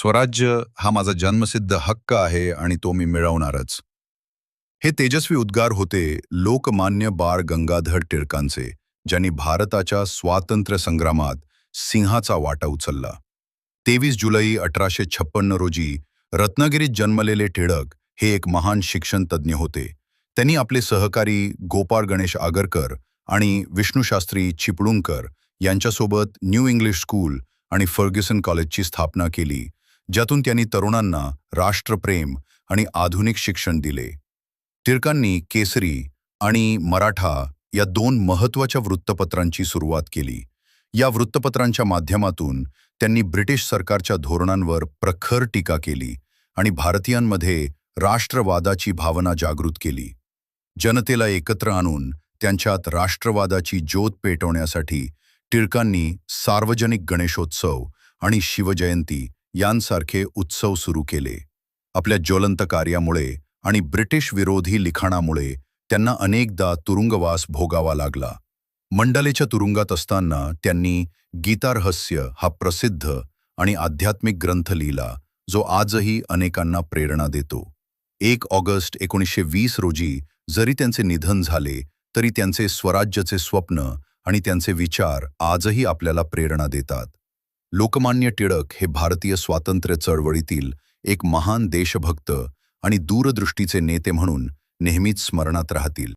स्वराज्य हा माझा जन्मसिद्ध हक्क आहे आणि तो मी मिळवणारच. हे तेजस्वी उद्गार होते लोकमान्य बाळ गंगाधर टिळकांचे ज्यांनी भारताच्या स्वातंत्र्य संग्रामात सिंहाचा वाटा उचलला. तेवीस जुलै अठराशे छप्पन्न रोजी रत्नागिरीत जन्मलेले टिळक हे एक महान शिक्षण तज्ज्ञ होते. त्यांनी आपले सहकारी गोपाळ गणेश आगरकर आणि विष्णूशास्त्री चिपळूणकर यांच्यासोबत न्यू इंग्लिश स्कूल आणि फर्ग्युसन कॉलेजची स्थापना केली ज्यातून त्यांनी तरुणांना राष्ट्रप्रेम आणि आधुनिक शिक्षण दिले. टिळकांनी केसरी आणि मराठा या दोन महत्त्वाच्या वृत्तपत्रांची सुरुवात केली. या वृत्तपत्रांच्या माध्यमातून त्यांनी ब्रिटिश सरकारच्या धोरणांवर प्रखर टीका केली आणि भारतीयांमध्ये राष्ट्रवादाची भावना जागृत केली. जनतेला एकत्र आणून त्यांच्यात राष्ट्रवादाची ज्योत पेटवण्यासाठी टिळकांनी सार्वजनिक गणेशोत्सव आणि शिवजयंती यांसारखे उत्सव सुरू केले. आपल्या ज्वलंत कार्यामुळे आणि ब्रिटिश विरोधी लिखाणामुळे त्यांना अनेकदा तुरुंगवास भोगावा लागला. मंडलेच्या तुरुंगात असताना त्यांनी गीतारहस्य हा प्रसिद्ध आणि आध्यात्मिक ग्रंथ लिहिला जो आजही अनेकांना प्रेरणा देतो. एक ऑगस्ट एकोणीसशे वीस रोजी जरी त्यांचे निधन झाले तरी त्यांचे स्वराज्याचे स्वप्न आणि त्यांचे विचार आजही आपल्याला प्रेरणा देतात. लोकमान्य टिळक हे भारतीय स्वातंत्र्य चळवळीतील एक महान देशभक्त आणि दूरदृष्टीचे नेते म्हणून नेहमीच स्मरणात राहतील.